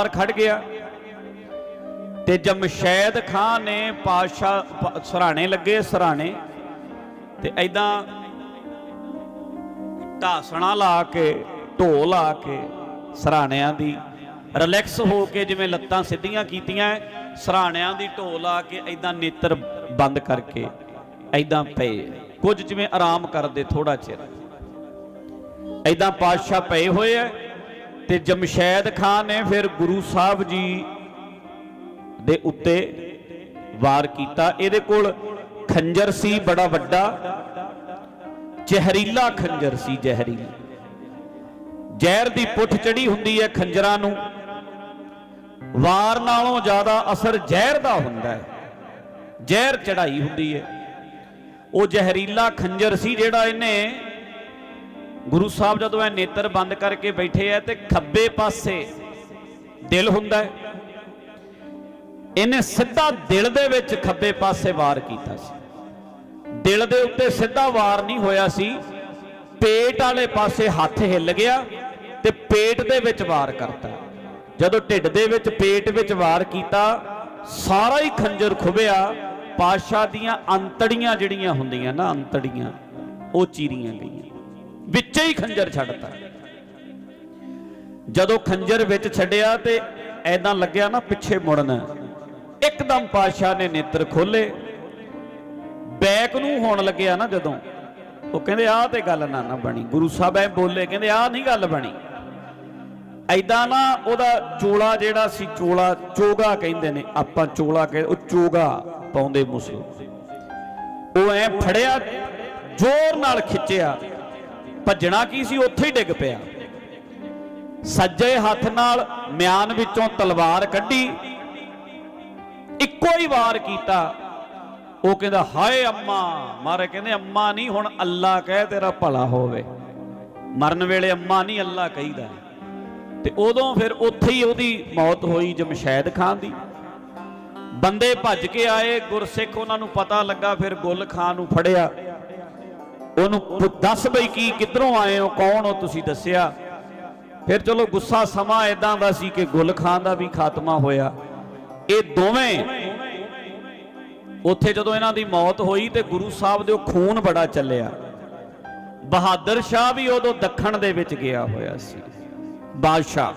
ਬਾਹਰ ਖੜ ਗਿਆ। ਤੇ ਜਮਸ਼ੈਦ ਖਾਨ ਨੇ ਪਾਸ਼ਾ ਸਰਾਣੇ ਲੱਗੇ, ਸਰਾਣੇ। ਤੇ ਐਦਾਂ ਢਾਸਣਾ ਲਾ ਕੇ ਢੋ ਲਾ ਕੇ ਸਰਾਣਿਆਂ ਦੀ ਰਿਲੈਕਸ ਹੋ ਕੇ ਜਿਵੇਂ ਲੱਤਾਂ ਸਿੱਧੀਆਂ ਕੀਤੀਆਂ, ਸਰਾਣਿਆਂ ਦੀ ਢੋ ਲਾ ਕੇ ਐਦਾਂ ਨੇਤਰ ਬੰਦ ਕਰਕੇ ਐਦਾਂ ਪਏ। ਕੁਝ ਜਿਵੇਂ ਆਰਾਮ ਕਰਦੇ ਥੋੜਾ ਚਿਰ। ਐਦਾਂ ਪਾਤਸ਼ਾਹ ਪਏ ਹੋਏ ਐ ਤੇ ਜਮਸ਼ੈਦ ਖਾਨ ਨੇ ਫਿਰ ਗੁਰੂ ਸਾਹਿਬ ਜੀ ਦੇ ਉੱਤੇ ਵਾਰ ਕੀਤਾ। ਇਹਦੇ ਕੋਲ ਖੰਜਰ ਸੀ, ਬੜਾ ਵੱਡਾ। ਜ਼ਹਿਰੀਲਾ ਖੰਜਰ ਸੀ, ਜ਼ਹਿਰੀਲਾ। ਜ਼ਹਿਰ ਦੀ ਪੁੱਠ ਚੜੀ ਹੁੰਦੀ ਹੈ ਖੰਜਰਾਂ ਨੂੰ। ਵਾਰ ਨਾਲੋਂ ਜ਼ਿਆਦਾ ਅਸਰ ਜ਼ਹਿਰ ਦਾ ਹੁੰਦਾ ਹੈ। ਜ਼ਹਿਰ ਚੜਾਈ ਹੁੰਦੀ ਹੈ। ਉਹ ਜ਼ਹਿਰੀਲਾ ਖੰਜਰ ਸੀ ਜਿਹੜਾ ਇਹਨੇ ਗੁਰੂ ਸਾਹਿਬ ਜਦੋਂ ਇਹ ਨੇਤਰ ਬੰਦ ਕਰਕੇ ਬੈਠੇ ਐ ਤੇ ਖੱਬੇ ਪਾਸੇ ਦਿਲ ਹੁੰਦਾ ਹੈ, ਇਹਨੇ ਸਿੱਧਾ ਦਿਲ ਦੇ ਵਿੱਚ ਖੱਬੇ ਪਾਸੇ ਵਾਰ ਕੀਤਾ ਸੀ। ਦਿਲ ਦੇ ਉੱਤੇ ਸਿੱਧਾ ਵਾਰ ਨਹੀਂ ਹੋਇਆ ਸੀ, ਪੇਟ ਵਾਲੇ ਪਾਸੇ ਹੱਥ ਹਿੱਲ ਗਿਆ ਤੇ ਪੇਟ ਦੇ ਵਿੱਚ ਵਾਰ ਕਰਤਾ। ਜਦੋਂ ਢਿੱਡ ਦੇ ਵਿੱਚ, ਪੇਟ ਵਿੱਚ ਵਾਰ ਕੀਤਾ, ਸਾਰਾ ਹੀ ਖੰਜਰ ਖੁਬਿਆ ਪਾਸ਼ਾ ਦੀਆਂ ਅੰਤੜੀਆਂ ਜਿਹੜੀਆਂ ਹੁੰਦੀਆਂ ਨਾ, ਅੰਤੜੀਆਂ, ਉਹ ਚੀਰੀਆਂ ਗਈਆਂ। ਵਿੱਚੇ ਹੀ ਖੰਜਰ ਛੱਡਤਾ। ਜਦੋਂ ਖੰਜਰ ਵਿੱਚ ਛੱਡਿਆ ਤੇ ਐਦਾਂ ਲੱਗਿਆ ਨਾ ਪਿੱਛੇ ਮੁੜਨ। ਇੱਕਦਮ ਪਾਸ਼ਾ ਨੇ ਨੇਤਰ ਖੋਲੇ ਬੈਕ ਨੂੰ ਹੋਣ ਲੱਗਿਆ ਨਾ ਜਦੋਂ। ਉਹ ਕਹਿੰਦੇ, ਆਹ ਤੇ ਗੱਲ ਨਾ ਨਾ ਬਣੀ। ਗੁਰੂ ਸਾਹਿਬ ਐ ਬੋਲੇ, ਕਹਿੰਦੇ, ਆਹ ਨਹੀਂ ਗੱਲ ਬਣੀ। ਐਦਾਂ ਨਾ ਉਹਦਾ ਚੋਲਾ ਜਿਹੜਾ ਸੀ, ਚੋਲਾ ਚੋਗਾ ਕਹਿੰਦੇ ਨੇ, ਆਪਾਂ ਚੋਲਾ ਕਹਿੰਦੇ ਉਹ ਚੋਗਾ ਪਾਉਂਦੇ ਮੁਸਲਮ ਉਹ ਐ ਫੜਿਆ, ਜ਼ੋਰ ਨਾਲ ਖਿੱਚਿਆ। ਭੱਜਣਾ ਕੀ ਸੀ? ਉੱਥੇ ਹੀ ਡਿੱਗ ਪਿਆ। ਸੱਜੇ ਹੱਥ ਨਾਲ ਮਿਆਨ ਵਿੱਚੋਂ ਤਲਵਾਰ ਕੱਢੀ। ਇੱਕੋ ਹੀ ਵਾਰ ਕੀਤਾ। ਉਹ ਕਹਿੰਦਾ, ਹਾਏ ਅੰਮਾ! ਮਾਰੇ ਕਹਿੰਦੇ, ਅੰਮਾ ਨਹੀਂ ਹੁਣ ਅੱਲਾ ਕਹੇ ਤੇਰਾ ਭਲਾ ਹੋਵੇ। ਮਰਨ ਵੇਲੇ ਅੰਮਾ ਨਹੀਂ ਅੱਲਾ ਕਹੀਦਾ। ਤੇ ਉਦੋਂ ਫਿਰ ਉੱਥੇ ਹੀ ਉਹਦੀ ਮੌਤ ਹੋਈ ਜਮਸ਼ੈਦ ਖਾਨ ਦੀ। ਬੰਦੇ ਭੱਜ ਕੇ ਆਏ, ਗੁਰਸਿੱਖ ਉਹਨਾਂ ਨੂੰ ਪਤਾ ਲੱਗਾ, ਫਿਰ ਗੁੱਲ ਖਾਨ ਨੂੰ ਫੜਿਆ। ਉਹਨੂੰ ਦੱਸ ਬਈ ਕੀ, ਕਿੱਧਰੋਂ ਆਏ ਹੋ, ਕੌਣ ਹੋ, ਤੁਸੀਂ ਦੱਸਿਆ? ਫਿਰ ਚਲੋ ਗੁੱਸਾ ਸਮਾਂ ਇਦਾਂ ਦਾ ਸੀ ਕਿ ਗੁਲ ਖਾਨ ਦਾ ਵੀ ਖਾਤਮਾ ਹੋਇਆ। ਇਹ ਦੋਵੇਂ ਉੱਥੇ ਜਦੋਂ ਇਹਨਾਂ ਦੀ ਮੌਤ ਹੋਈ ਤੇ ਗੁਰੂ ਸਾਹਿਬ ਦੇ ਉਹ ਖੂਨ ਬੜਾ ਚੱਲਿਆ। ਬਹਾਦਰ ਸ਼ਾਹ ਵੀ ਉਦੋਂ ਦੱਖਣ ਦੇ ਵਿੱਚ ਗਿਆ ਹੋਇਆ ਸੀ। ਬਾਦਸ਼ਾਹ।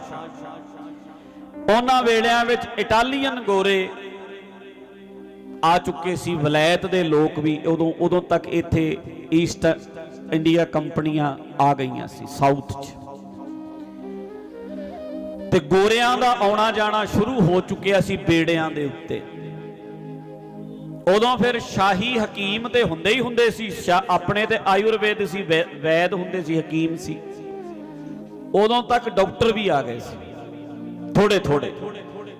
ਉਹਨਾਂ ਵੇਲਿਆਂ ਵਿੱਚ ਇਟਾਲੀਅਨ ਗੋਰੇ ਆ ਚੁੱਕੇ ਸੀ ਵਲਾਇਤ ਦੇ ਲੋਕ ਵੀ, ਉਦੋਂ ਉਦੋਂ ਤੱਕ ਇੱਥੇ ਈਸਟ ਇੰਡੀਆ ਕੰਪਨੀਆਂ ਆ ਗਈਆਂ ਸੀ ਸਾਊਥ 'ਚ। ਤੇ ਗੋਰਿਆਂ ਦਾ ਆਉਣਾ ਜਾਣਾ ਸ਼ੁਰੂ ਹੋ ਚੁੱਕਿਆ ਸੀ ਬੇੜਿਆਂ ਦੇ ਉੱਤੇ। ਉਦੋਂ ਫਿਰ ਸ਼ਾਹੀ ਹਕੀਮ ਤੇ ਹੁੰਦੇ ਹੀ ਹੁੰਦੇ ਸੀ, ਸ਼ਾ- ਆਪਣੇ ਤੇ ਆਯੁਰਵੇਦ ਸੀ, ਵੈ- ਵੈਦ ਹੁੰਦੇ ਸੀ, ਹਕੀਮ ਸੀ। ਉਦੋਂ ਤੱਕ ਡਾਕਟਰ ਵੀ ਆ ਗਏ ਸੀ। ਥੋੜੇ ਥੋੜੇ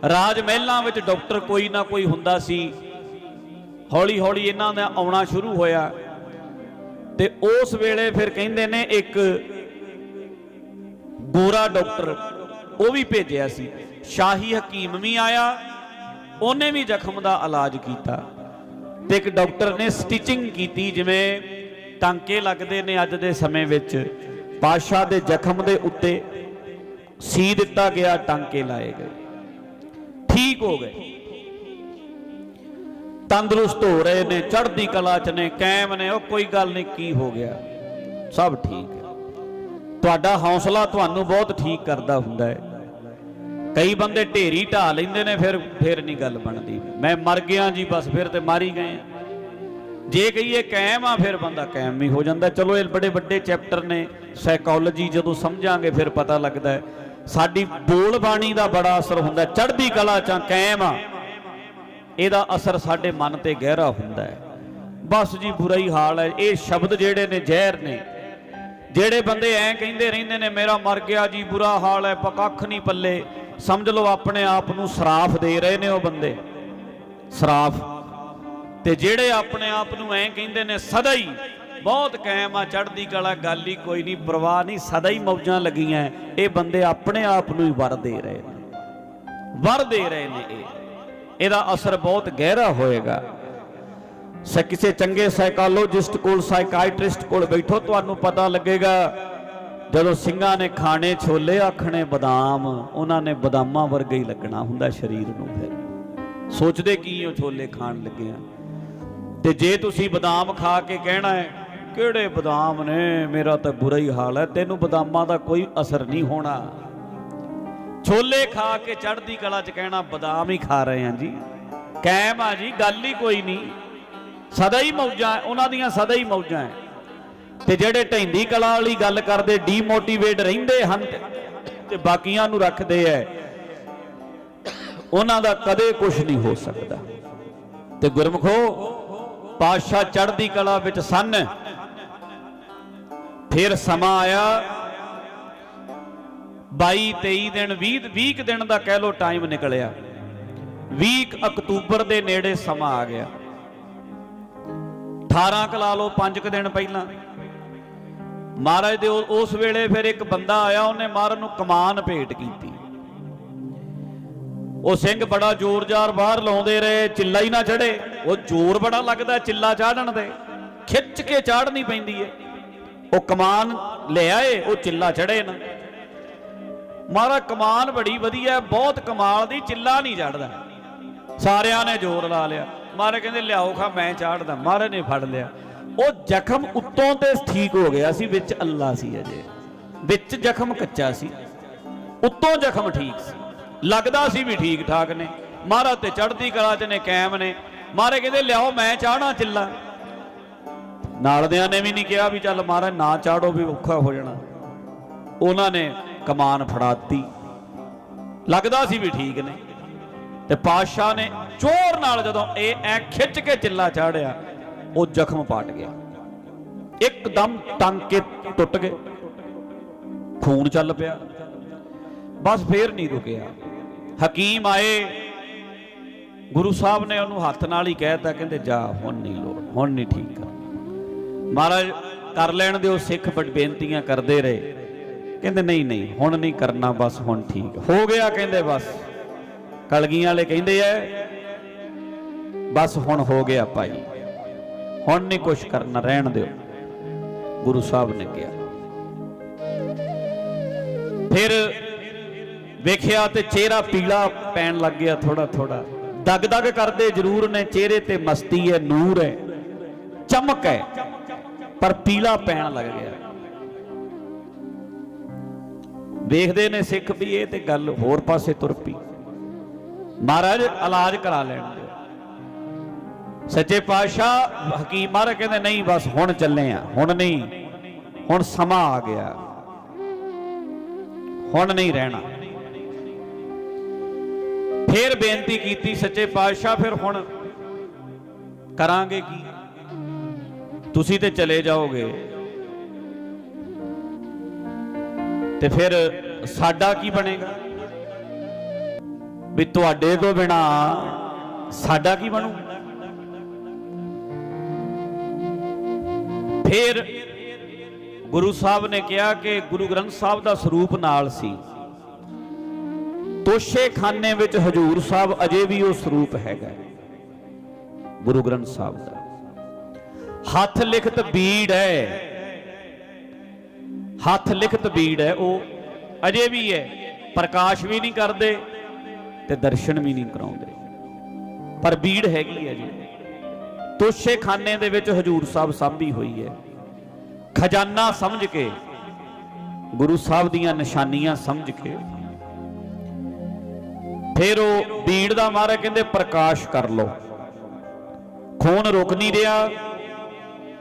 ਰਾਜ ਮਹਿਲਾਂ ਵਿੱਚ ਡਾਕਟਰ ਕੋਈ ਨਾ ਕੋਈ ਹੁੰਦਾ ਸੀ ਹੌਲੀ ਹੌਲੀ ਇਹਨਾਂ ਦਾ ਆਉਣਾ ਸ਼ੁਰੂ ਹੋਇਆ। ਤੇ ਉਸ ਵੇਲੇ ਫਿਰ ਕਹਿੰਦੇ ਨੇ ਇੱਕ ਗੋਰਾ ਡਾਕਟਰ, ਉਹ ਵੀ ਭੇਜਿਆ ਸੀ। ਸ਼ਾਹੀ ਹਕੀਮ ਵੀ ਆਇਆ, ਉਹਨੇ ਵੀ ਜ਼ਖਮ ਦਾ ਇਲਾਜ ਕੀਤਾ। ਤੇ ਇੱਕ ਡਾਕਟਰ ਨੇ ਸਟਿਚਿੰਗ ਕੀਤੀ, ਜਿਵੇਂ ਟਾਂਕੇ ਲੱਗਦੇ ਨੇ ਅੱਜ ਦੇ ਸਮੇਂ ਵਿੱਚ। ਪਾਸ਼ਾ ਦੇ ਜ਼ਖਮ ਦੇ ਉੱਤੇ ਸੀ ਦਿੱਤਾ ਗਿਆ, ਟਾਂਕੇ ਲਾਏ ਗਏ। ਠੀਕ ਹੋ ਗਏ। ਤੰਦਰੁਸਤ ਹੋ ਰਹੇ ਨੇ, ਚੜ੍ਹਦੀ ਕਲਾ ਚ ਨੇ ਕਾਇਮ ਨੇ, ਉਹ ਕੋਈ ਗੱਲ ਨਹੀਂ, ਕੀ ਹੋ ਗਿਆ? ਸਭ ਠੀਕ ਹੈ। ਤੁਹਾਡਾ ਹੌਸਲਾ ਤੁਹਾਨੂੰ ਬਹੁਤ ਠੀਕ ਕਰਦਾ ਹੁੰਦਾ ਹੈ। ਕਈ ਬੰਦੇ ਢੇਰੀ ਢਾ ਲੈਂਦੇ ਨੇ, ਫਿਰ ਫਿਰ ਨਹੀਂ ਗੱਲ ਬਣਦੀ। ਮੈਂ ਮਰ ਗਿਆ ਜੀ, ਬਸ ਫਿਰ ਤੇ ਮਾਰੀ ਗਏ ਜੇ ਕਹੀਏ ਕਾਇਮ ਆ, ਫਿਰ ਬੰਦਾ ਕਾਇਮ ਵੀ ਹੋ ਜਾਂਦਾ। ਚਲੋ, ਇਹ ਬੜੇ ਵੱਡੇ ਚੈਪਟਰ ਨੇ, ਸਾਈਕੋਲੋਜੀ ਜਦੋਂ ਸਮਝਾਂਗੇ, ਫਿਰ ਪਤਾ ਲੱਗਦਾ ਸਾਡੀ ਬੋਲ ਬਾਣੀ ਦਾ ਬੜਾ ਅਸਰ ਹੁੰਦਾ ਚੜ੍ਹਦੀ ਕਲਾ ਚ ਕਾਇਮ ਆ। ਇਹਦਾ ਅਸਰ ਸਾਡੇ ਮਨ ਤੇ ਗਹਿਰਾ ਹੁੰਦਾ ਹੈ। ਬਸ ਜੀ ਬੁਰਾ ਹੀ ਹਾਲ ਹੈ। ਇਹ ਸ਼ਬਦ ਜਿਹੜੇ ਨੇ ਜ਼ਹਿਰ ਨੇ। ਜਿਹੜੇ ਬੰਦੇ ਐਂ ਕਹਿੰਦੇ ਰਹਿੰਦੇ ਨੇ, ਮੇਰਾ ਮਰ ਗਿਆ ਜੀ, ਬੁਰਾ ਹਾਲ ਹੈ, ਪਕੱਖ ਨਹੀਂ ਪੱਲੇ। ਸਮਝ ਲਓ, ਆਪਣੇ ਆਪ ਨੂੰ ਸਰਾਫ ਦੇ ਰਹੇ ਨੇ ਉਹ ਬੰਦੇ। ਸਰਾਫ। ਤੇ ਜਿਹੜੇ ਆਪਣੇ ਆਪ ਨੂੰ ਐਂ ਕਹਿੰਦੇ ਨੇ, ਸਦਾ ਹੀ ਬਹੁਤ ਕਾਇਮ ਆ, ਚੜ੍ਹਦੀ ਕਲਾ, ਗੱਲ ਹੀ ਕੋਈ ਨਹੀਂ, ਪਰਵਾਹ ਨਹੀਂ, ਸਦਾ ਹੀ ਮੌਜਾਂ ਲੱਗੀਆਂ ਇਹ ਬੰਦੇ ਆਪਣੇ ਆਪ ਨੂੰ ਹੀ ਵਰ ਦੇ ਰਹੇ ਨੇ। ਵਰ ਦੇ ਰਹੇ ਨੇ ਇਹ। ਇਹਦਾ ਅਸਰ ਬਹੁਤ ਗਹਿਰਾ ਹੋਏਗਾ। ਸ ਕਿਸੇ ਚੰਗੇ ਸਾਈਕੋਲੋਜਿਸਟ ਕੋਲ ਸਾਈਕਾਇਟ੍ਰਿਸਟ ਕੋਲ ਬੈਠੋ, ਤੁਹਾਨੂੰ ਪਤਾ ਲੱਗੇਗਾ, ਜਦੋਂ ਸਿੰਘਾਂ ਨੇ ਖਾਣੇ ਛੋਲੇ ਆਖਣੇ ਬਦਾਮ, ਉਹਨਾਂ ਨੇ ਬਦਾਮਾਂ ਵਰਗਾ ਹੀ ਲੱਗਣਾ ਹੁੰਦਾ ਸਰੀਰ ਨੂੰ ਫਿਰ। ਸੋਚਦੇ ਕੀ ਉਹ ਛੋਲੇ ਖਾਣ ਲੱਗੇ ਆ। ਤੇ ਜੇ ਤੁਸੀਂ ਬਦਾਮ ਖਾ ਕੇ ਕਹਿਣਾ ਹੈ, ਕਿਹੜੇ ਬਦਾਮ ਨੇ? ਮੇਰਾ ਤਾਂ ਬੁਰਾ ਹੀ ਹਾਲ ਹੈ, ਤੈਨੂੰ ਬਦਾਮਾਂ ਦਾ ਕੋਈ ਅਸਰ ਨਹੀਂ ਹੋਣਾ। ਛੋਲੇ ਖਾ ਕੇ ਚੜ੍ਹਦੀ ਕਲਾ 'ਚ ਕਹਿਣਾ ਬਦਾਮ ਹੀ ਖਾ ਰਹੇ ਹਾਂ ਜੀ। ਕਾਇਮ ਆ ਜੀ, ਗੱਲ ਹੀ ਕੋਈ ਨਹੀਂ। ਸਦਾ ਹੀ ਮੌਜਾਂ ਉਹਨਾਂ ਦੀਆਂ ਸਦਾ ਹੀ ਮੌਜਾਂ ਤੇ ਜਿਹੜੇ ਢੈਂਦੀ ਕਲਾ ਵਾਲੀ ਗੱਲ ਕਰਦੇ ਡੀਮੋਟੀਵੇਟ ਰਹਿੰਦੇ ਹਨ ਤੇ- ਬਾਕੀਆਂ ਨੂੰ ਰੱਖਦੇ ਐ ਉਹਨਾਂ ਦਾ ਕਦੇ ਕੁਝ ਨਹੀਂ ਹੋ ਸਕਦਾ। ਤੇ ਗੁਰਮਖੋ, ਪਾਤਸ਼ਾਹ ਚੜ੍ਹਦੀ ਕਲਾ ਵਿੱਚ ਸਨ, ਫਿਰ ਸਮਾਂ ਆਇਆ 22 23 ਦਿਨ 20 20 ਕੁ ਦਿਨ ਦਾ ਕਹਿ ਲੋ ਟਾਈਮ ਨਿਕਲਿਆ। 20 ਅਕਤੂਬਰ ਦੇ ਨੇੜੇ ਸਮਾਂ ਆ ਗਿਆ। 18 ਕੁ ਲਾ ਲਓ 5 ਕੁ ਦਿਨ ਪਹਿਲਾਂ। ਮਹਾਰਾਜ ਦੇ ਉਸ ਵੇਲੇ ਫਿਰ ਇੱਕ ਬੰਦਾ ਆਇਆ, ਉਹਨੇ ਮਹਾਰਾਜ ਨੂੰ ਕਮਾਨ ਭੇਟ ਕੀਤੀ। ਉਹ ਸਿੰਘ ਬੜਾ ਜ਼ੋਰ-ਜ਼ਾਰ ਬਾਹਰ ਲਾਉਂਦੇ ਰਹੇ, ਚਿੱਲਾ ਹੀ ਨਾ ਚੜੇ ਉਹ ਜ਼ੋਰ ਬੜਾ ਲੱਗਦਾ, ਚਿੱਲਾ ਚਾੜਨ ਦੇ ਖਿੱਚ ਕੇ ਚਾੜਨੀ ਪੈਂਦੀ ਏ ਉਹ ਕਮਾਨ ਲੈ ਆਏ, ਉਹ ਚਿੱਲਾ ਚੜੇ ਨਾ। ਮਹਾਰਾਜ ਕਮਾਨ ਬੜੀ ਵਧੀਆ ਬਹੁਤ ਕਮਾਲ ਦੀ, ਚਿੱਲਾ ਨਹੀਂ ਚੜਦਾ। ਸਾਰਿਆਂ ਨੇ ਜ਼ੋਰ ਲਾ ਲਿਆ। ਮਹਾਰਾਜ ਕਹਿੰਦੇ, ਲਿਆਓ ਖਾ, ਮੈਂ ਚਾੜਦਾ। ਮਹਾਰਾਜ ਨੇ ਫੜ ਲਿਆ। ਉਹ ਜ਼ਖਮ ਉੱਤੋਂ ਤੇ ਠੀਕ ਹੋ ਗਿਆ ਸੀ, ਵਿੱਚ ਅੱਲਾ ਸੀ ਅਜੇ। ਵਿੱਚ ਜ਼ਖਮ ਕੱਚਾ ਸੀ। ਉੱਤੋਂ ਜ਼ਖਮ ਠੀਕ ਸੀ। ਲੱਗਦਾ ਸੀ ਵੀ ਠੀਕ ਠਾਕ ਨੇ। ਮਹਾਰਾਜ ਤੇ ਚੜ੍ਹਦੀ ਕਲਾ ਚ ਨੇ ਕਾਇਮ ਨੇ। ਮਹਾਰਾਜ ਕਹਿੰਦੇ, ਲਿਆਓ, ਮੈਂ ਚਾਹਣਾ ਚਿੱਲਾ। ਨਾਲਦਿਆਂ ਨੇ ਵੀ ਨਹੀਂ ਕਿਹਾ ਵੀ ਚੱਲ ਮਹਾਰਾਜ ਨਾ ਚਾੜੋ ਵੀ ਔਖਾ ਹੋ ਜਾਣਾ। ਉਹਨਾਂ ਨੇ ਕਮਾਨ ਫੜਾਤੀ। ਲੱਗਦਾ ਸੀ ਵੀ ਠੀਕ ਨੇ। ਤੇ ਪਾਤਸ਼ਾਹ ਨੇ ਜ਼ੋਰ ਨਾਲ ਜਦੋਂ ਇਹ ਐ ਖਿੱਚ ਕੇ ਚਿੱਲਾ ਚਾੜਿਆ, ਉਹ ਜ਼ਖਮ ਪਾਟ ਗਿਆ। ਇੱਕਦਮ ਟਾਂਕੇ ਟੁੱਟ ਗਏ। ਖੂਨ ਚੱਲ ਪਿਆ। ਬਸ ਫੇਰ ਨਹੀਂ ਰੁਕਿਆ। ਹਕੀਮ ਆਏ। ਗੁਰੂ ਸਾਹਿਬ ਨੇ ਉਹਨੂੰ ਹੱਥ ਨਾਲ ਹੀ ਕਹਿਤਾ ਕਹਿੰਦੇ, ਜਾ, ਹੁਣ ਨਹੀਂ ਲੋੜ, ਹੁਣ ਨਹੀਂ ਠੀਕ। ਆ ਮਹਾਰਾਜ, ਕਰ ਲੈਣ ਦਿਓ ਸਿੱਖ ਬੜ ਬੇਨਤੀਆਂ ਕਰਦੇ ਰਹੇ। ਕਹਿੰਦੇ ਨਹੀਂ ਨਹੀਂ, ਹੁਣ ਨਹੀਂ ਕਰਨਾ, ਬਸ ਹੁਣ ਠੀਕ। ਹੋ ਗਿਆ ਕਹਿੰਦੇ ਬਸ। ਕਲਗੀਆਂ ਵਾਲੇ ਕਹਿੰਦੇ ਐ, ਬਸ ਹੁਣ ਹੋ ਗਿਆ ਭਾਈ। ਹੁਣ ਨਹੀਂ ਕੁਛ ਕਰਨਾ, ਰਹਿਣ ਦਿਓ। ਗੁਰੂ ਸਾਹਿਬ ਨੇ ਕਿਹਾ। ਫਿਰ ਵੇਖਿਆ ਤੇ ਚਿਹਰਾ ਪੀਲਾ ਪੈਣ ਲੱਗ ਗਿਆ ਥੋੜਾ ਥੋੜਾ ਦਗ ਦਗ ਕਰਦੇ ਜ਼ਰੂਰ ਨੇ, ਚਿਹਰੇ ਤੇ ਮਸਤੀ ਹੈ ਨੂਰ ਹੈ ਚਮਕ ਹੈ ਪਰ ਪੀਲਾ ਪੈਣ ਲੱਗ ਗਿਆ। ਵੇਖਦੇ ਨੇ ਸਿੱਖ ਵੀ ਇਹ ਤੇ ਗੱਲ ਹੋਰ ਪਾਸੇ ਤੁਰ ਪਈ। ਮਹਾਰਾਜ, ਇਲਾਜ ਕਰਾ ਲੈਣ ਦਿਓ। ਸੱਚੇ ਪਾਤਸ਼ਾਹ, ਹਕੀਮ ਮਹਾਰਾਜ ਕਹਿੰਦੇ, ਨਹੀਂ, ਬਸ ਹੁਣ ਚੱਲੇ ਆ, ਹੁਣ ਨਹੀਂ, ਹੁਣ ਸਮਾਂ ਆ ਗਿਆ। ਹੁਣ ਨਹੀਂ ਰਹਿਣਾ। ਫੇਰ ਬੇਨਤੀ ਕੀਤੀ ਸੱਚੇ ਪਾਤਸ਼ਾਹ, ਫਿਰ ਹੁਣ ਕਰਾਂਗੇ ਕੀ? ਤੁਸੀਂ ਤੇ ਚਲੇ ਜਾਓਗੇ। ਤੇ ਫਿਰ ਸਾਡਾ ਕੀ ਬਣੇਗਾ? ਵੀ ਤੁਹਾਡੇ ਤੋਂ ਬਿਨਾ ਸਾਡਾ ਕੀ ਬਣੂ? ਫਿਰ ਗੁਰੂ ਸਾਹਿਬ ਨੇ ਕਿਹਾ ਕਿ ਗੁਰੂ ਗ੍ਰੰਥ ਸਾਹਿਬ ਦਾ ਸਰੂਪ ਨਾਲ ਸੀ। ਤੋਸ਼ੇਖਾਨੇ ਵਿੱਚ ਹਜੂਰ ਸਾਹਿਬ ਅਜੇ ਵੀ ਉਹ ਸਰੂਪ ਹੈਗਾ ਗੁਰੂ ਗ੍ਰੰਥ ਸਾਹਿਬ ਦਾ। ਹੱਥ ਲਿਖਤ ਬੀੜ ਹੈ। ਹੱਥ ਲਿਖਤ ਬੀੜ ਹੈ ਉਹ। ਅਜੇ ਵੀ ਹੈ। ਪ੍ਰਕਾਸ਼ ਵੀ ਨਹੀਂ ਕਰਦੇ ਤੇ ਦਰਸ਼ਨ ਵੀ ਨਹੀਂ ਕਰਾਉਂਦੇ। ਪਰ ਬੀੜ ਹੈਗੀ ਹੈ ਜੀ। ਤੋਸ਼ੇਖਾਨੇ ਦੇ ਵਿੱਚ ਹਜੂਰ ਸਾਹਿਬ ਸਾਂਭੀ ਹੋਈ ਹੈ। ਖਜ਼ਾਨਾ ਸਮਝ ਕੇ, ਗੁਰੂ ਸਾਹਿਬ ਦੀਆਂ ਨਿਸ਼ਾਨੀਆਂ ਸਮਝ ਕੇ, ਫਿਰ ਉਹ ਬੀੜ ਦਾ ਮਾਰਾ ਕਹਿੰਦੇ ਪ੍ਰਕਾਸ਼ ਕਰ ਲੋ ਖੂਨ ਰੁਕ ਨਹੀਂ ਰਿਹਾ।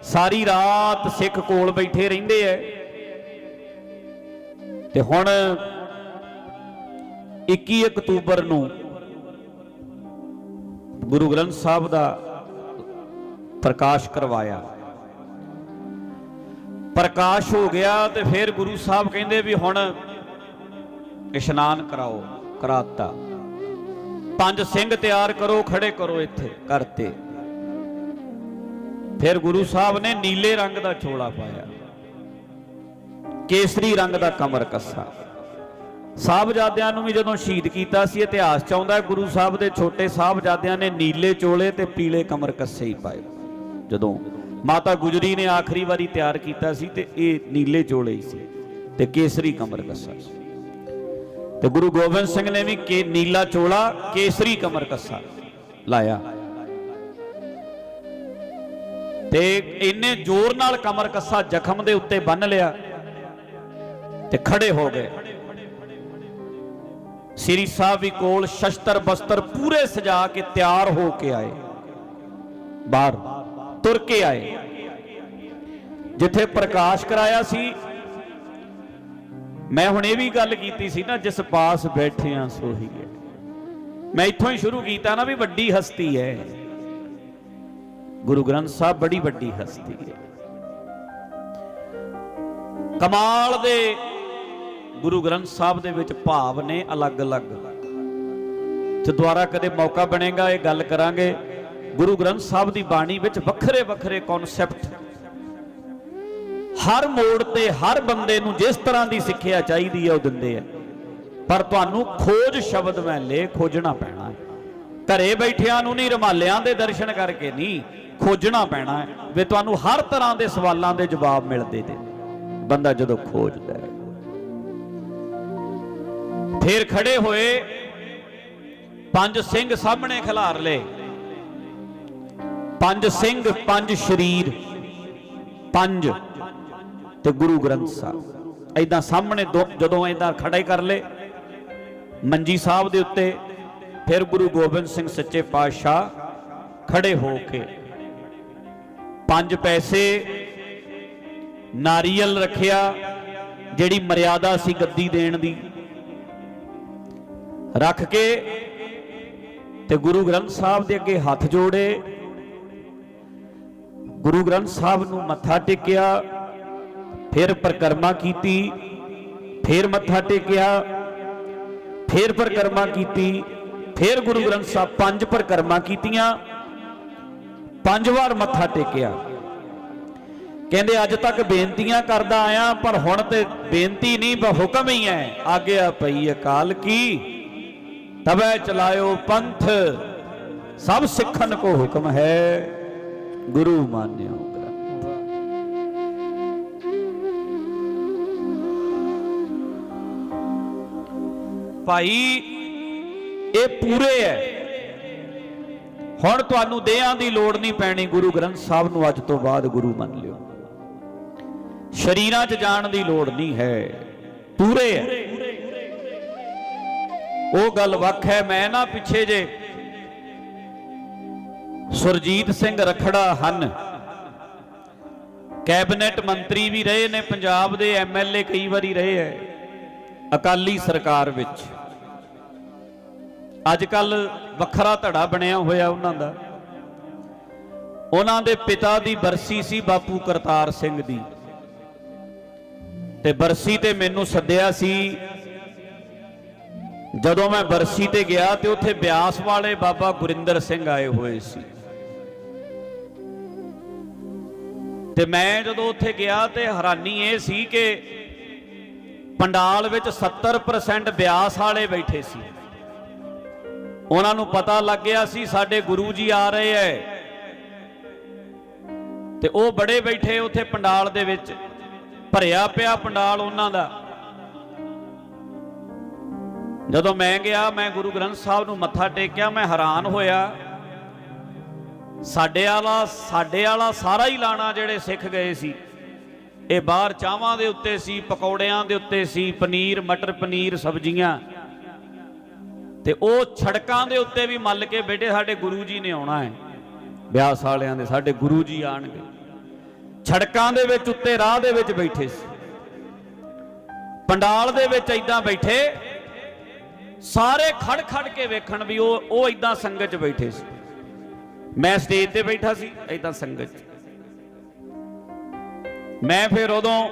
ਸਾਰੀ ਰਾਤ ਸਿੱਖ ਕੋਲ ਬੈਠੇ ਰਹਿੰਦੇ ਐ ਤੇ ਹੁਣ 21 ਅਕਤੂਬਰ ਨੂੰ ਗੁਰੂ ਗ੍ਰੰਥ ਸਾਹਿਬ ਦਾ ਪ੍ਰਕਾਸ਼ ਕਰਵਾਇਆ। ਪ੍ਰਕਾਸ਼ ਹੋ ਗਿਆ ਤੇ ਫਿਰ ਗੁਰੂ ਸਾਹਿਬ ਕਹਿੰਦੇ ਵੀ ਹੁਣ ਇਸ਼ਨਾਨ ਕਰਾਓ, ਕਰਾਤਾ। ਪੰਜ ਸਿੰਘ ਤਿਆਰ ਕਰੋ, ਖੜੇ ਕਰੋ ਇੱਥੇ ਕਰਤੇ ਫਿਰ ਗੁਰੂ ਸਾਹਿਬ ਨੇ ਨੀਲੇ ਰੰਗ ਦਾ ਚੋਲਾ ਪਾਇਆ। ਕੇਸਰੀ ਰੰਗ ਦਾ ਕਮਰ ਕੱਸਾ। ਸਾਹਿਬਜ਼ਾਦਿਆਂ ਨੂੰ ਵੀ ਜਦੋਂ ਸ਼ਹੀਦ ਕੀਤਾ ਸੀ, ਇਤਿਹਾਸ ਚ ਆਉਂਦਾ ਗੁਰੂ ਸਾਹਿਬ ਦੇ ਛੋਟੇ ਸਾਹਿਬਜ਼ਾਦਿਆਂ ਨੇ ਨੀਲੇ ਚੋਲੇ ਤੇ ਪੀਲੇ ਕਮਰ ਕੱਸੇ ਹੀ ਪਾਏ। ਜਦੋਂ ਮਾਤਾ ਗੁਜਰੀ ਨੇ ਆਖਰੀ ਵਾਰੀ ਤਿਆਰ ਕੀਤਾ ਸੀ, ਤੇ ਇਹ ਨੀਲੇ ਚੋਲੇ ਹੀ ਸੀ ਤੇ ਕੇਸਰੀ ਕਮਰ ਕੱਸਾ ਸੀ। ਤੇ ਗੁਰੂ ਗੋਬਿੰਦ ਸਿੰਘ ਨੇ ਵੀ ਕੇ ਨੀਲਾ ਚੋਲਾ, ਕੇਸਰੀ ਕਮਰ ਕੱਸਾ ਲਾਇਆ। ਤੇ ਇੰਨੇ ਜ਼ੋਰ ਨਾਲ ਕਮਰ ਕੱਸਾ ਜ਼ਖਮ ਦੇ ਉੱਤੇ ਬੰਨ ਲਿਆ ਤੇ ਖੜੇ ਹੋ ਗਏ। ਸ੍ਰੀ ਸਾਹਿਬ ਵੀ ਕੋਲ ਸ਼ਸਤਰ ਬਸਤਰ ਪੂਰੇ ਸਜਾ ਕੇ ਤਿਆਰ ਹੋ ਕੇ ਆਏ। ਬਾਹਰ ਤੁਰ ਕੇ ਆਏ। ਜਿੱਥੇ ਪ੍ਰਕਾਸ਼ ਕਰਾਇਆ ਸੀ, ਮੈਂ ਹੁਣ ਇਹ ਵੀ ਗੱਲ ਕੀਤੀ ਸੀ ਨਾ, ਜਿਸ ਪਾਸ ਬੈਠਿਆਂ ਸੋਹੀ ਹੈ। ਮੈਂ ਇੱਥੋਂ ਹੀ ਸ਼ੁਰੂ ਕੀਤਾ ਨਾ ਵੀ ਵੱਡੀ ਹਸਤੀ ਹੈ। ਗੁਰੂ ਗ੍ਰੰਥ ਸਾਹਿਬ ਬੜੀ ਵੱਡੀ ਹਸਤੀ ਹੈ। ਕਮਾਲ ਦੇ ਗੁਰੂ ਗ੍ਰੰਥ ਸਾਹਿਬ ਦੇ ਵਿੱਚ ਭਾਵ ਨੇ ਅਲੱਗ-ਅਲੱਗ। ਤੇ ਦੁਆਰਾ ਕਦੇ ਮੌਕਾ ਬਣੇਗਾ, ਇਹ ਗੱਲ ਕਰਾਂਗੇ। ਗੁਰੂ ਗ੍ਰੰਥ ਸਾਹਿਬ ਦੀ ਬਾਣੀ ਵਿੱਚ ਵੱਖਰੇ ਵੱਖਰੇ ਕਨਸੈਪਟ ਹਰ ਮੋੜ ਤੇ ਹਰ ਬੰਦੇ ਨੂੰ ਜਿਸ ਤਰ੍ਹਾਂ ਦੀ ਸਿੱਖਿਆ ਚਾਹੀਦੀ ਹੈ, ਉਹ ਦਿੰਦੇ ਆ। ਪਰ ਤੁਹਾਨੂੰ ਖੋਜ ਸ਼ਬਦ ਮੈਲੇ ਖੋਜਣਾ ਪੈਣਾ ਹੈ। ਘਰੇ ਬੈਠਿਆਂ ਨੂੰ ਨਹੀਂ, ਰਮਾਲਿਆਂ ਦੇ ਦਰਸ਼ਨ ਕਰਕੇ ਨਹੀਂ, ਖੋਜਣਾ ਪੈਣਾ ਹੈ। ਵੀ ਤੁਹਾਨੂੰ ਹਰ ਤਰ੍ਹਾਂ ਦੇ ਸਵਾਲਾਂ ਦੇ ਜਵਾਬ ਮਿਲਦੇ ਨੇ। ਬੰਦਾ ਜਦੋਂ ਖੋਜਦਾ ਹੈ। ਫੇਰ ਖੜੇ ਹੋਏ ਪੰਜ ਸਿੰਘ ਸਾਹਮਣੇ ਖਿਲਾਰ ਲਏ। ਪੰਜ ਸਿੰਘ, ਪੰਜ ਸ਼ਰੀਰ, ਪੰਜ ਤੇ ਗੁਰੂ ਗ੍ਰੰਥ ਸਾਹਿਬ। ਐਦਾਂ ਸਾਹਮਣੇ ਦੋ- ਜਦੋਂ ਐਦਾਂ ਖੜੇ ਕਰ ਲਏ, ਮੰਜੀ ਸਾਹਿਬ ਦੇ ਉੱਤੇ, ਫਿਰ ਗੁਰੂ ਗੋਬਿੰਦ ਸਿੰਘ ਸੱਚੇ ਪਾਤਸ਼ਾਹ ਖੜੇ ਹੋ ਕੇ ਪੰਜ ਪੈਸੇ, ਨਾਰੀਅਲ ਰੱਖਿਆ, ਜਿਹੜੀ ਮਰਿਆਦਾ ਸੀ ਗੱਦੀ ਦੇਣ ਦੀ। ਰੱਖ ਕੇ ਤੇ ਗੁਰੂ ਗ੍ਰੰਥ ਸਾਹਿਬ ਦੇ ਅੱਗੇ ਹੱਥ ਜੋੜੇ। ਗੁਰੂ ਗ੍ਰੰਥ ਸਾਹਿਬ ਨੂੰ ਮੱਥਾ ਟੇਕਿਆ, ਫਿਰ ਪਰਕਰਮਾ ਕੀਤੀ, ਫਿਰ ਮੱਥਾ ਟੇਕਿਆ, ਫਿਰ ਪਰਕਰਮਾ ਕੀਤੀ, ਫਿਰ ਗੁਰੂ ਗ੍ਰੰਥ ਸਾਹਿਬ ਪੰਜ ਪਰਕਰਮਾ ਕੀਤੀਆਂ, ਪੰਜ ਵਾਰ ਮੱਥਾ ਟੇਕਿਆ। ਕਹਿੰਦੇ, ਅੱਜ ਤੱਕ ਬੇਨਤੀਆਂ ਕਰਦਾ ਆਇਆ, ਪਰ ਹੁਣ ਤੇ ਬੇਨਤੀ ਨਹੀਂ ਬਾ ਹੁਕਮ ਹੀ ਹੈ, ਆਗਿਆ ਪਈ ਅਕਾਲ ਕੀ। ਤਬੈ ਚਲਾਇਓ ਪੰਥ, ਸਭ ਸਿੱਖਣ ਕੋ ਹੁਕਮ ਹੈ। ਗੁਰੂ ਮਾਨਿਓ ਗ੍ਰੰਥ। ਭਾਈ, ਇਹ ਪੂਰੇ ਹੈ। ਹੁਣ ਤੁਹਾਨੂੰ ਦੇਹਾਂ ਦੀ ਲੋੜ ਨਹੀਂ ਪੈਣੀ। ਗੁਰੂ ਗ੍ਰੰਥ ਸਾਹਿਬ ਨੂੰ ਅੱਜ ਤੋਂ ਬਾਅਦ ਗੁਰੂ ਮੰਨ ਲਿਓ। ਸ਼ਰੀਰਾਂ 'ਚ ਜਾਣ ਦੀ ਲੋੜ ਨਹੀਂ ਹੈ। ਪੂਰੇ ਹੈ। ਉਹ ਗੱਲ ਵੱਖ ਹੈ, ਮੈਂ ਨਾ ਪਿੱਛੇ ਜੇ। ਸੁਰਜੀਤ ਸਿੰਘ ਰਖੜਾ ਹਨ। ਕੈਬਨਿਟ ਮੰਤਰੀ ਵੀ ਰਹੇ ਨੇ, ਪੰਜਾਬ ਦੇ ਐਮਐਲਏ ਕਈ ਵਾਰੀ ਰਹੇ ਹੈ, ਅਕਾਲੀ ਸਰਕਾਰ ਵਿੱਚ। ਅੱਜ ਕੱਲ ਵੱਖਰਾ ਧੜਾ ਬਣਿਆ ਹੋਇਆ ਉਹਨਾਂ ਦਾ। ਉਹਨਾਂ ਦੇ ਪਿਤਾ ਦੀ ਬਰਸੀ ਸੀ ਬਾਪੂ ਕਰਤਾਰ ਸਿੰਘ ਦੀ। ਤੇ ਬਰਸੀ ਤੇ ਮੈਨੂੰ ਸੱਦਿਆ ਸੀ ਜਦੋਂ ਮੈਂ ਬਰਸੀ ਤੇ ਗਿਆ ਤੇ ਉੱਥੇ ਬਿਆਸ ਵਾਲੇ ਬਾਬਾ ਗੁਰਿੰਦਰ ਸਿੰਘ ਆਏ ਹੋਏ ਸੀ। ਤੇ ਮੈਂ ਜਦੋਂ ਉੱਥੇ ਗਿਆ ਤੇ ਹੈਰਾਨੀ ਇਹ ਸੀ ਕਿ ਪੰਡਾਲ ਵਿੱਚ 70% ਬਿਆਸ ਵਾਲੇ ਬੈਠੇ ਸੀ। ਉਹਨਾਂ ਨੂੰ ਪਤਾ ਲੱਗ ਗਿਆ ਸੀ ਸਾਡੇ ਗੁਰੂ ਜੀ ਆ ਰਹੇ ਐ। ਤੇ ਉਹ ਬੜੇ ਬੈਠੇ ਉੱਥੇ ਪੰਡਾਲ ਦੇ ਵਿੱਚ। ਭਰਿਆ ਪਿਆ ਪੰਡਾਲ ਉਹਨਾਂ ਦਾ। ਜਦੋਂ ਮੈਂ ਗਿਆ, ਮੈਂ ਗੁਰੂ ਗ੍ਰੰਥ ਸਾਹਿਬ ਨੂੰ ਮੱਥਾ ਟੇਕਿਆ, ਮੈਂ ਹੈਰਾਨ ਹੋਇਆ। ਸਾਡੇ ਵਾਲਾ ਸਾਡੇ ਵਾਲਾ ਸਾਰਾ ਹੀ ਲਾਣਾ ਜਿਹੜੇ ਸਿੱਖ ਗਏ ਸੀ। ਇਹ ਬਾਹਰ ਚਾਵਾਂ ਦੇ ਉੱਤੇ ਸੀ, ਪਕੌੜਿਆਂ ਦੇ ਉੱਤੇ ਸੀ, ਪਨੀਰ, ਮਟਰ, ਪਨੀਰ, ਸਬਜ਼ੀਆਂ। ਤੇ ਉਹ ਛੜਕਾਂ ਦੇ ਉੱਤੇ ਵੀ ਮੱਲ ਕੇ ਬੇਟੇ ਸਾਡੇ ਗੁਰੂ ਜੀ ਨੇ ਆਉਣਾ ਹੈ। ਵਿਆਸ ਵਾਲਿਆਂ ਦੇ, ਸਾਡੇ ਗੁਰੂ ਜੀ ਆਣਗੇ। ਛੜਕਾਂ ਦੇ ਵਿੱਚ ਉੱਤੇ, ਰਾਹ ਦੇ ਵਿੱਚ ਬੈਠੇ ਸੀ। ਪੰਡਾਲ ਦੇ ਵਿੱਚ ਐਦਾਂ ਬੈਠੇ ਸਾਰੇ ਖੜ ਖੜ ਕੇ ਵੇਖਣ ਵੀ ਉਹ ਉਹ ਐਦਾਂ ਸੰਗਤ 'ਚ ਬੈਠੇ ਸੀ। ਮੈਂ ਸਟੇਜ ਤੇ ਬੈਠਾ ਸੀ ਐਦਾਂ ਸੰਗਤ 'ਚ। ਮੈਂ ਫਿਰ ਉਦੋਂ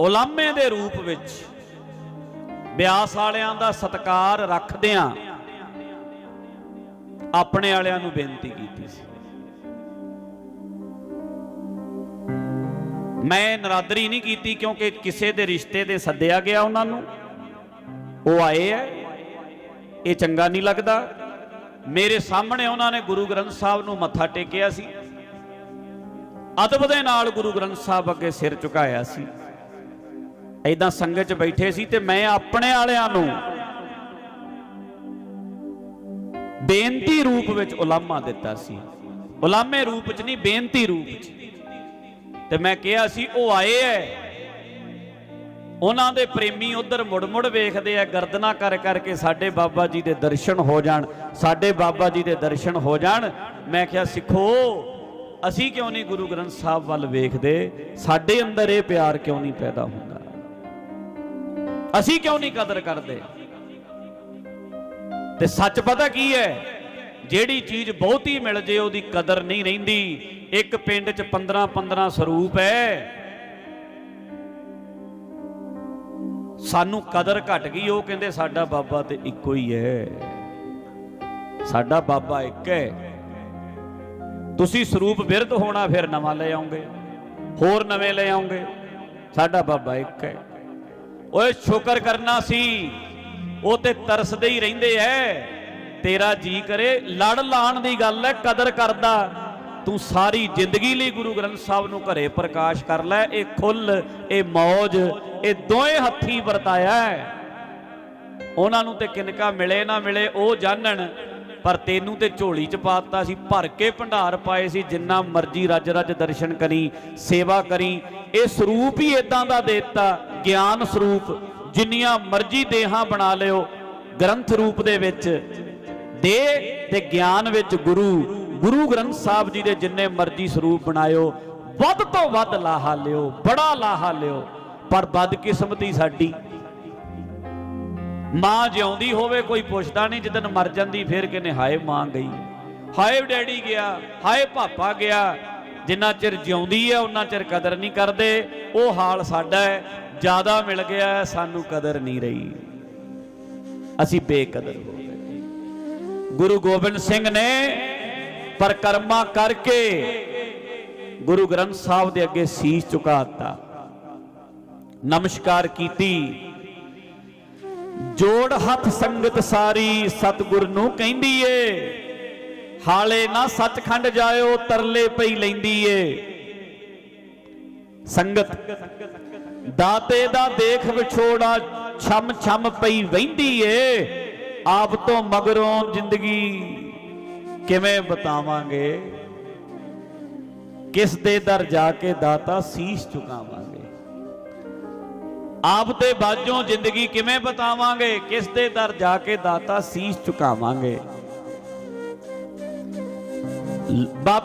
ਉਲਾਮੇ ਦੇ ਰੂਪ ਵਿੱਚ ਬਿਆਸ ਵਾਲਿਆਂ ਦਾ ਸਤਕਾਰ ਰੱਖਦਿਆਂ ਆਪਣੇ ਵਾਲਿਆਂ ਨੂੰ ਬੇਨਤੀ ਕੀਤੀ ਸੀ। ਮੈਂ ਨਰਾਦਰੀ ਨਹੀਂ ਕੀਤੀ ਕਿਉਂਕਿ ਕਿਸੇ ਦੇ ਰਿਸ਼ਤੇ ਤੇ ਸੱਦਿਆ ਗਿਆ ਉਹਨਾਂ ਨੂੰ। ਉਹ ਆਏ ਐ ਇਹ ਚੰਗਾ ਨਹੀਂ ਲੱਗਦਾ। ਮੇਰੇ ਸਾਹਮਣੇ ਉਹਨਾਂ ਨੇ ਗੁਰੂ ਗ੍ਰੰਥ ਸਾਹਿਬ ਨੂੰ ਮੱਥਾ ਟੇਕਿਆ ਸੀ। ਅਦਬ ਦੇ ਨਾਲ ਗੁਰੂ ਗ੍ਰੰਥ ਸਾਹਿਬ ਅੱਗੇ ਸਿਰ ਝੁਕਾਇਆ ਸੀ। ਐਦਾਂ ਸੰਗਤ 'ਚ ਬੈਠੇ ਸੀ ਤੇ ਮੈਂ ਆਪਣੇ ਵਾਲਿਆਂ ਨੂੰ ਬੇਨਤੀ ਰੂਪ ਵਿੱਚ ਉਲਾਮਾ ਦਿੱਤਾ ਸੀ। ਉਲਾਮੇ ਰੂਪ 'ਚ ਨਹੀਂ, ਬੇਨਤੀ ਰੂਪ 'ਚ। ਤੇ ਮੈਂ ਕਿਹਾ ਸੀ, ਉਹ ਆਏ ਐ। ਉਹਨਾਂ ਦੇ ਪ੍ਰੇਮੀ ਉਧਰ ਮੁੜ-ਮੁੜ ਵੇਖਦੇ ਆ, ਗਰਦਨਾ ਕਰ ਕਰਕੇ ਸਾਡੇ ਬਾਬਾ ਜੀ ਦੇ ਦਰਸ਼ਨ ਹੋ ਜਾਣ, ਸਾਡੇ ਬਾਬਾ ਜੀ ਦੇ ਦਰਸ਼ਨ ਹੋ ਜਾਣ। ਮੈਂ ਕਿਹਾ, ਸਿੱਖੋ, ਅਸੀਂ ਕਿਉਂ ਨਹੀਂ ਗੁਰੂ ਗ੍ਰੰਥ ਸਾਹਿਬ ਵੱਲ ਵੇਖਦੇ? ਸਾਡੇ ਅੰਦਰ ਇਹ ਪਿਆਰ ਕਿਉਂ ਨਹੀਂ ਪੈਦਾ ਹੁੰਦਾ? ਅਸੀਂ ਕਿਉਂ ਨਹੀਂ ਕਦਰ ਕਰਦੇ? ਤੇ ਸੱਚ ਪਤਾ ਕੀ ਹੈ? ਜਿਹੜੀ ਚੀਜ਼ ਬਹੁਤੀ ਮਿਲ ਜੇ, ਉਹਦੀ ਕਦਰ ਨਹੀਂ ਰਹਿੰਦੀ। ਇੱਕ ਪਿੰਡ 'ਚ 15 15 ਸਰੂਪ ਹੈ। ਸਾਨੂੰ ਕਦਰ ਘਟ ਗਈ, ਉਹ ਕਹਿੰਦੇ ਸਾਡਾ ਬਾਬਾ ਤੇ ਇੱਕੋ ਹੀ ਹੈ। ਸਾਡਾ ਬਾਬਾ ਇੱਕ ਹੈ। ਤੁਸੀਂ ਸਰੂਪ ਵਿਰਧ ਹੋਣਾ, ਫਿਰ ਨਵਾਂ ਲੈ ਆਉਂਗੇ, ਹੋਰ ਨਵੇਂ ਲੈ ਆਉਂਗੇ। ਸਾਡਾ ਬਾਬਾ ਇੱਕ ਹੈ। ਓਏ ਸ਼ੁਕਰ ਕਰਨਾ ਸੀ, ਉਹ ਤੇ ਤਰਸਦੇ ਹੀ ਰਹਿੰਦੇ ਐ। ਤੇਰਾ ਜੀ ਕਰੇ, ਲੜ ਲਾਣ ਦੀ ਗੱਲ ਐ, ਕਦਰ ਕਰਦਾ। ਤੂੰ ਸਾਰੀ ਜ਼ਿੰਦਗੀ ਲਈ ਗੁਰੂ ਗ੍ਰੰਥ ਸਾਹਿਬ ਨੂੰ ਘਰੇ ਪ੍ਰਕਾਸ਼ ਕਰ ਲੈ, ਇਹ ਖੁੱਲ, ਇਹ ਮੌਜ, ਇਹ ਦੋਵੇਂ ਹੱਥੀ ਵਰਤਾਇਆ ਹੈ। ਉਹਨਾਂ ਨੂੰ ਤੇ ਕਿਨਕਾ ਮਿਲੇ ਨਾ ਮਿਲੇ, ਉਹ ਜਾਣਨ, ਪਰ ਤੈਨੂੰ ਤੇ ਝੋਲੀ ਚ ਪਾਤਾ ਸੀ, ਭਰ ਕੇ ਭੰਡਾਰ ਪਾਏ ਸੀ, ਜਿੰਨਾ ਮਰਜ਼ੀ ਰੱਜ ਰੱਜ ਦਰਸ਼ਨ ਕਰੀ, ਸੇਵਾ ਕਰੀ। ਇਹ ਸਰੂਪ ਹੀ ਇਦਾਂ ਦਾ ਦੇਤਾ, ਗਿਆਨ ਸਰੂਪ, ਜਿੰਨੀਆਂ ਮਰਜ਼ੀ ਦੇਹਾਂ ਬਣਾ ਲਿਓ, ਗ੍ਰੰਥ ਰੂਪ ਦੇ ਵਿੱਚ, ਦੇ ਤੇ ਗਿਆਨ ਵਿੱਚ ਗੁਰੂ। ਗੁਰੂ ਗ੍ਰੰਥ ਸਾਹਿਬ ਜੀ ਦੇ ਜਿੰਨੇ ਮਰਜ਼ੀ ਸਰੂਪ ਬਣਾਇਓ, ਵੱਧ ਤੋਂ ਵੱਧ ਲਾਹਾ ਲਿਓ, ਬੜਾ ਲਾਹਾ ਲਿਓ, ਪਰ ਬਦਕਿਸਮਤੀ ਸਾਡੀ। ਮਾਂ ਜਿਉਂਦੀ ਹੋਵੇ, ਕੋਈ ਪੁੱਛਦਾ ਨਹੀਂ ਜਦੋਂ ਮਰ ਜਾਂਦੀ, ਫਿਰ ਕਹਿੰਦੇ ਹਾਏ ਮਾਂ ਗਈ। ਹਾਏ ਡੈਡੀ ਗਿਆ, ਹਾਏ ਪਾਪਾ ਗਿਆ, ਜਿੰਨਾ ਚਿਰ ਜਿਉਂਦੀ ਹੈ ਉਹਨਾਂ ਚਿਰ ਕਦਰ ਨਹੀਂ ਕਰਦੇ, ਉਹ ਹਾਲ ਸਾਡਾ ਹੈ, ਜ਼ਿਆਦਾ ਮਿਲ ਗਿਆ, ਸਾਨੂੰ ਕਦਰ ਨਹੀਂ ਰਹੀ। ਅਸੀਂ ਬੇਕਦਰ ਹੋ ਗਏ। ਗੁਰੂ ਗੋਬਿੰਦ ਸਿੰਘ ਨੇ ਪਰਕਰਮਾ ਕਰਕੇ ਗੁਰੂ ਗ੍ਰੰਥ ਸਾਹਿਬ ਦੇ ਅੱਗੇ ਸੀਸ ਝੁਕਾਤਾ ਨਮਸਕਾਰ ਕੀਤੀ। ਜੋੜ ਹੱਥ ਸੰਗਤ ਸਾਰੀ ਸਤਿਗੁਰ ਨੂੰ ਕਹਿੰਦੀ ਏ, ਹਾਲੇ ਨਾ ਸੱਚਖੰਡ ਜਾਇਓ, ਤਰਲੇ ਪਈ ਲੈਂਦੀ ਏ। ਸੰਗਤ, ਦਾਤੇ ਦਾ ਦੇਖ ਵਿਛੋੜਾ ਛਮ ਛਮ ਪਈ ਵਹਿੰਦੀ ਏ, ਆਪ ਤੋਂ ਮਗਰੋਂ ਜ਼ਿੰਦਗੀ ਕਿਵੇਂ ਬਤਾਵਾਂਗੇ? ਕਿਸ ਦੇ ਦਰ ਜਾ ਕੇ ਦਾਤਾ ਸੀਸ ਝੁਕਾਵਾਂਗੇ ਆਪ ਦੇ ਬਾਝੋਂ ਜ਼ਿੰਦਗੀ ਕਿਵੇਂ ਬਤਾਵਾਂਗੇ? ਕਿਸ ਦੇ ਦਰ ਜਾ ਕੇ ਦਾਤਾ ਸੀਸ ਝੁਕਾਵਾਂਗੇ ਬਾ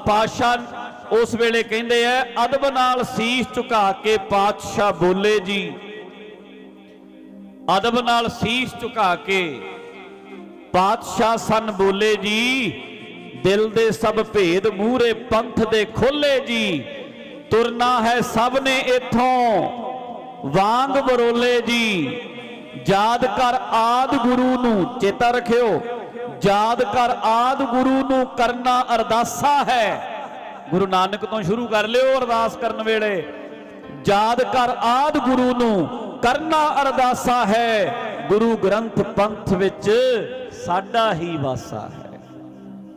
ਉਸ ਵੇਲੇ ਕਹਿੰਦੇ ਐ ਅਦਬ ਨਾਲ ਸੀਸ ਝੁਕਾ ਕੇ ਪਾਤਸ਼ਾਹ ਬੋਲੇ ਜੀ। ਅਦਬ ਨਾਲ ਸੀਸ ਝੁਕਾ ਕੇ ਪਾਤਸ਼ਾਹ ਸਨ ਬੋਲੇ ਜੀ। ਦਿਲ ਦੇ ਸਭ ਭੇਦ ਮੂਹਰੇ ਪੰਥ ਦੇ ਖੋਲੇ ਜੀ। ਤੁਰਨਾ ਹੈ ਸਭ ਨੇ ਇਥੋਂ। ਵਾਂਗ ਬਰੋਲੇ ਜੀ। ਯਾਦ ਕਰ ਆਦ ਗੁਰੂ ਨੂੰ ਚੇਤਾ ਰੱਖਿਓ। ਯਾਦ ਕਰ ਆਦ ਗੁਰੂ ਨੂੰ ਕਰਨਾ ਅਰਦਾਸਾ ਹੈ। ਗੁਰੂ ਨਾਨਕ ਤੋਂ ਸ਼ੁਰੂ ਕਰ ਲਿਓ ਅਰਦਾਸ ਕਰਨ ਵੇਲੇ। ਯਾਦ ਕਰ ਆਦ ਗੁਰੂ ਨੂੰ ਕਰਨਾ ਅਰਦਾਸਾ ਹੈ। ਗੁਰੂ ਗ੍ਰੰਥ ਪੰਥ ਵਿੱਚ ਸਾਡਾ ਹੀ ਵਾਸਾ ਹੈ।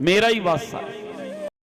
ਮੇਰਾ ਹੀ ਵਾਸਾ।